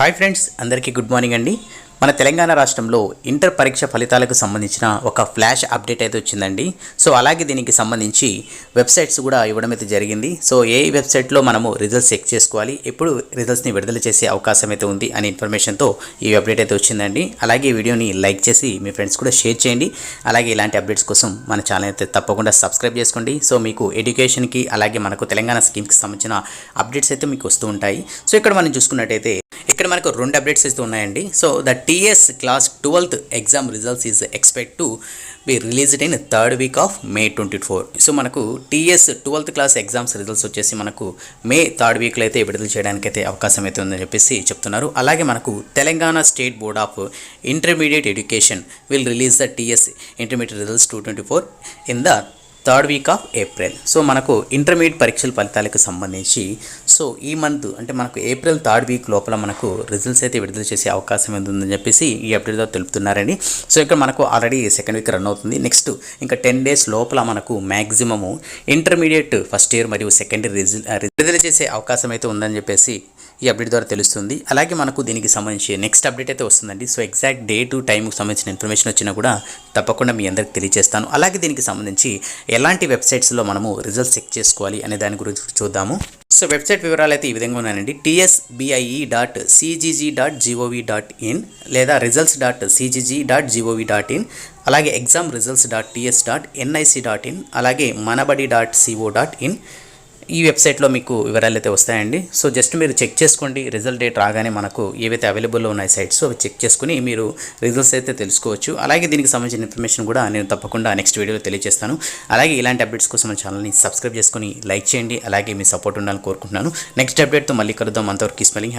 Hi friends అందరికీ good morning అండి. మన తెలంగాణ రాష్ట్రంలో ఇంటర్ పరీక్ష ఫలితాలకు సంబంధించిన ఒక ఫ్లాష్ అప్డేట్ అయితే వచ్చిందండి. సో అలాగే దీనికి సంబంధించి వెబ్సైట్స్ కూడా ఇవ్వడం అయితే జరిగింది. సో ఏ వెబ్సైట్లో మనము రిజల్ట్స్ చెక్ చేసుకోవాలి ఎప్పుడు రిజల్ట్స్ని విడుదల చేసే అవకాశం అయితే ఉంది అనే ఇన్ఫర్మేషన్తో ఈ అప్డేట్ అయితే వచ్చిందండి. అలాగే వీడియోని లైక్ చేసి మీ ఫ్రెండ్స్ కూడా షేర్ చేయండి. అలాగే ఇలాంటి అప్డేట్స్ కోసం మన ఛానల్ అయితే తప్పకుండా సబ్స్క్రైబ్ చేసుకోండి. సో మీకు ఎడ్యుకేషన్కి అలాగే మనకు తెలంగాణ స్కీమ్కి సంబంధించిన అప్డేట్స్ అయితే మీకు వస్తూ ఉంటాయి. సో ఇక్కడ మనం చూసుకున్నట్టయితే ఇక్కడ మనకు రెండు అప్డేట్స్ అయితే ఉన్నాయండి. So the TS class twelfth exam results is expect to be released in third week of May twenty four so మనకు TS twelfth class exams results వచ్చేసి మనకు మే థర్డ్ వీక్లో అయితే విడుదల చేయడానికి అయితే అవకాశం అయితే ఉందని చెప్పేసి చెప్తున్నారు. అలాగే మనకు Telangana state board of intermediate education will release the TS intermediate results two twenty four in the third week of April so మనకు ఇంటర్మీడియట్ పరీక్షల ఫలితాలకు సంబంధించి సో ఈ మంత్ అంటే మనకు ఏప్రిల్ థర్డ్ వీక్ లోపల మనకు రిజల్ట్స్ అయితే విడుదల చేసే అవకాశం ఉందని చెప్పేసి ఈ అప్డేట్తో తెలుపుతున్నారండి. సో ఇక్కడ మనకు ఆల్రెడీ సెకండ్ వీక్ రన్ అవుతుంది. నెక్స్ట్ ఇంకా టెన్ డేస్ లోపల మనకు మ్యాక్సిమము ఇంటర్మీడియట్ ఫస్ట్ ఇయర్ మరియు సెకండ్ ఇయర్ రిజల్ విడుదల చేసే అవకాశం అయితే ఉందని చెప్పేసి ఈ అప్డేట్ ద్వారా తెలుస్తుంది. అలాగే మనకు దీనికి సంబంధించి నెక్స్ట్ అప్డేట్ అయితే వస్తుందండి. సో ఎగ్జాక్ట్ డే టు టైంకి సంబంధించిన ఇన్ఫర్మేషన్ వచ్చినా కూడా తప్పకుండా మీ అందరికి తెలియజేస్తాను. అలాగే దీనికి సంబంధించి ఎలాంటి వెబ్సైట్స్లో మనము రిజల్ట్స్ చెక్ చేసుకోవాలి అనే దాని గురించి చూద్దాము. సో వెబ్సైట్ వివరాలు అయితే ఈ విధంగా ఉన్నాయండి. TSBIE dot CGG dot GOV dot in లేదా results dot CGG dot GOV dot in అలాగే exam results dot TS dot NIC dot in అలాగే Manabadi dot CO dot in ఈ వెబ్సైట్లో మీకు వివరాలు అయితే వస్తాయండి. సో జస్ట్ మీరు చెక్ చేసుకోండి. రిజల్ట్ డేట్ రాగానే మనకు ఏవైతే అవైలబుల్లో ఉన్నాయి సైట్స్ అవి చెక్ చేసుకుని మీరు రిజల్ట్స్ అయితే తెలుసుకోవచ్చు. అలాగే దీనికి సంబంధించిన ఇన్ఫర్మేషన్ కూడా నేను తప్పకుండా నెక్స్ట్ వీడియోలో తెలియజేస్తాను. అలాగే ఇలాంటి అప్డేట్స్ కోసం మన ఛానల్ని సబ్స్క్రైబ్ చేసుకుని లైక్ చేయండి. అలాగే మీ సపోర్ట్ ఉండాలని కోరుకుంటున్నాను. నెక్స్ట్ అప్డేట్తో మళ్ళీ కలుద్దాం. అంతవరకు స్మెలింగ్